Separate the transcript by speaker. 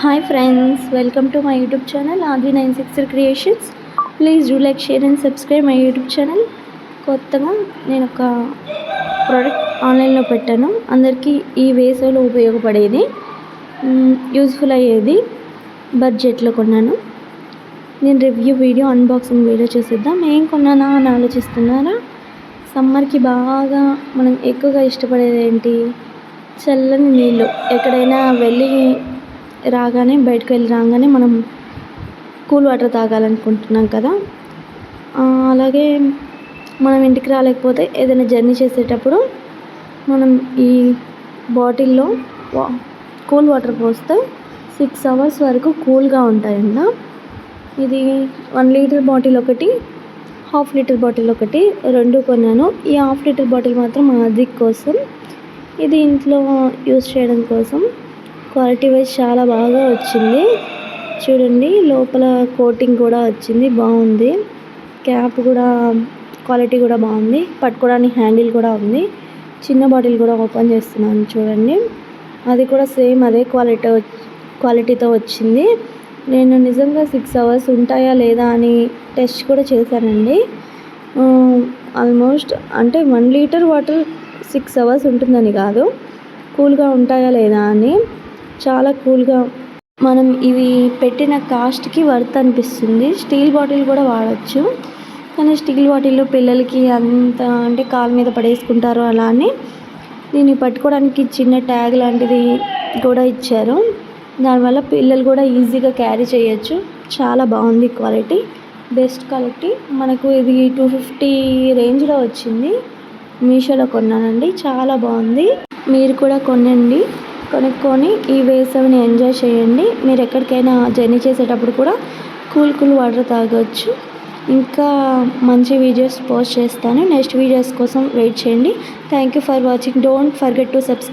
Speaker 1: Hi friends welcome to my YouTube channel Aadi nine six creations please do like share and subscribe my YouTube channel కొత్తగా నేను ఒక product ఆన్లైన్లో పెట్టాను. అందరికీ ఈ వేసవిలో ఉపయోగపడేది యూజ్ఫుల్ అయ్యేది బడ్జెట్లో కొన్నాను. నేను రివ్యూ వీడియో అన్బాక్సింగ్ వీడియో చేసేద్దాం. ఏం కొన్నానా అని ఆలోచిస్తున్నారా? సమ్మర్కి బాగా మనం ఎక్కువగా ఇష్టపడేది ఏంటి? చల్లని నీళ్ళు. ఎక్కడైనా వెళ్ళి రాగానే బయటకు వెళ్ళి రాగానే మనం కూల్ వాటర్ తాగాలనుకుంటున్నాం కదా. అలాగే మనం ఇంటికి రాలేకపోతే ఏదైనా జర్నీ చేసేటప్పుడు మనం ఈ బాటిల్లో వా కూల్ వాటర్ పోస్తే సిక్స్ అవర్స్ వరకు కూల్గా ఉంటాయంట. ఇది వన్ లీటర్ బాటిల్ ఒకటి హాఫ్ లీటర్ బాటిల్ ఒకటి రెండు కొన్నాను. ఈ హాఫ్ లీటర్ బాటిల్ మాత్రం మా అది కోసం ఇది ఇంట్లో యూస్ చేయడం కోసం. క్వాలిటీ వైజ్ చాలా బాగా వచ్చింది. చూడండి లోపల కోటింగ్ కూడా వచ్చింది బాగుంది. క్యాప్ కూడా క్వాలిటీ కూడా బాగుంది. పట్టుకోవడానికి హ్యాండిల్ కూడా ఉంది. చిన్న బాటిల్ కూడా ఓపెన్ చేస్తున్నాను చూడండి. అది కూడా సేమ్ అదే క్వాలిటీ క్వాలిటీతో వచ్చింది. నేను నిజంగా సిక్స్ అవర్స్ ఉంటాయా లేదా అని టెస్ట్ కూడా చేశానండి. ఆల్మోస్ట్ అంటే one litre water six hours ఉంటుందని కాదు. కూల్గా ఉంటాయా లేదా అని చాలా కూల్గా మనం ఇవి పెట్టిన కాస్ట్కి వర్త్ అనిపిస్తుంది. స్టీల్ బాటిల్ కూడా వాడచ్చు. కానీ స్టీల్ బాటిల్లో పిల్లలకి అంత అంటే కాలు మీద పడేసుకుంటారు అలా అని దీన్ని పట్టుకోవడానికి చిన్న ట్యాగ్ లాంటిది కూడా ఇచ్చారు. దానివల్ల పిల్లలు కూడా ఈజీగా క్యారీ చేయొచ్చు. చాలా బాగుంది క్వాలిటీ. Best quality. మనకు ఇది టూ ఫిఫ్టీ రేంజ్లో వచ్చింది. మీషోలో కొన్నానండి. చాలా బాగుంది. మీరు కూడా కొనండి. కొనుక్కొని ఈ వేసవిని ఎంజాయ్ చేయండి. మీరు ఎక్కడికైనా జర్నీ చేసేటప్పుడు కూడా కూల్ కూల్ వాటర్ తాగొచ్చు. ఇంకా మంచి వీడియోస్ పోస్ట్ చేస్తాను. నెక్స్ట్ వీడియోస్ కోసం వెయిట్ చేయండి. Thank you for watching don't forget to subscribe